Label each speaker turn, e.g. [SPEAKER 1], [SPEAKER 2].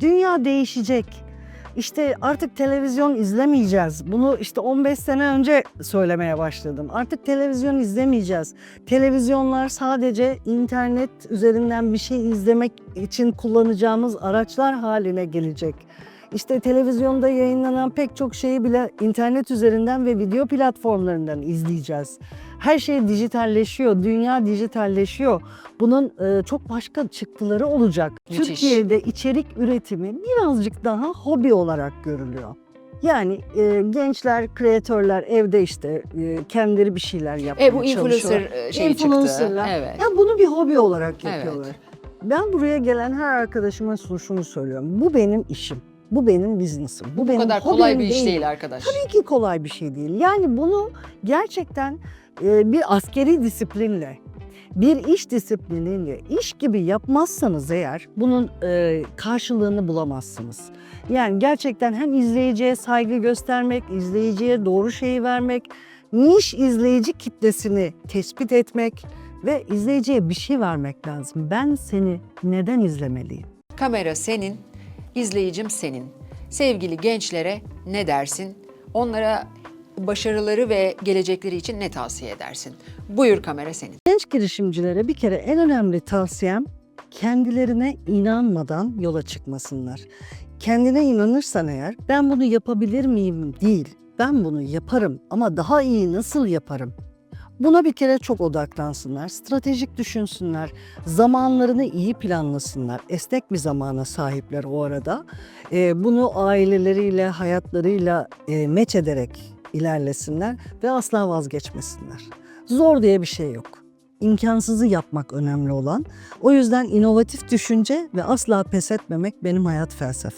[SPEAKER 1] Dünya değişecek. İşte artık televizyon izlemeyeceğiz. Bunu işte 15 sene önce söylemeye başladım. Artık televizyon izlemeyeceğiz. Televizyonlar sadece internet üzerinden bir şey izlemek için kullanacağımız araçlar haline gelecek. İşte televizyonda yayınlanan pek çok şeyi bile internet üzerinden ve video platformlarından izleyeceğiz. Her şey dijitalleşiyor, dünya dijitalleşiyor. Bunun e, çok başka çıktıları olacak.
[SPEAKER 2] Müthiş.
[SPEAKER 1] Türkiye'de içerik üretimi birazcık daha hobi olarak görülüyor. Yani e, gençler, kreatörler evde işte e, kendileri bir şeyler yapmaya
[SPEAKER 2] E bu influencer çıktı.
[SPEAKER 1] Influencerlar.
[SPEAKER 2] Evet.
[SPEAKER 1] Ya bunu bir hobi olarak
[SPEAKER 2] Evet.
[SPEAKER 1] yapıyorlar. Ben buraya gelen her arkadaşıma şunu söylüyorum. Bu benim işim. Bu benim biznesim. Bu,
[SPEAKER 2] Bu
[SPEAKER 1] benim
[SPEAKER 2] kadar kolay bir iş değil arkadaş.
[SPEAKER 1] Tabii ki kolay bir şey değil. Yani bunu gerçekten e, bir askeri disiplinle, bir iş disipliniyle, iş gibi yapmazsanız eğer bunun e, karşılığını bulamazsınız. Yani gerçekten hem izleyiciye saygı göstermek, izleyiciye doğru şeyi vermek, niş izleyici kitlesini tespit etmek ve izleyiciye bir şey vermek lazım. Ben seni neden izlemeliyim?
[SPEAKER 2] Kamera senin, izleyicim senin. Sevgili gençlere ne dersin? Onlara başarıları ve gelecekleri için ne tavsiye edersin? Buyur kamera senin.
[SPEAKER 1] Genç girişimcilere bir kere en önemli tavsiyem kendilerine inanmadan yola çıkmasınlar. Kendine inanırsan eğer ben bunu yapabilir miyim değil. Ben bunu yaparım ama daha iyi nasıl yaparım? Buna bir kere çok odaklansınlar, stratejik düşünsünler, zamanlarını iyi planlasınlar. Esnek bir zamana sahipler o arada. Ee, bunu aileleriyle, hayatlarıyla e, meç ederek ilerlesinler ve asla vazgeçmesinler. Zor diye bir şey yok. İmkansızı yapmak önemli olan. O yüzden inovatif düşünce ve asla pes etmemek benim hayat felsefem.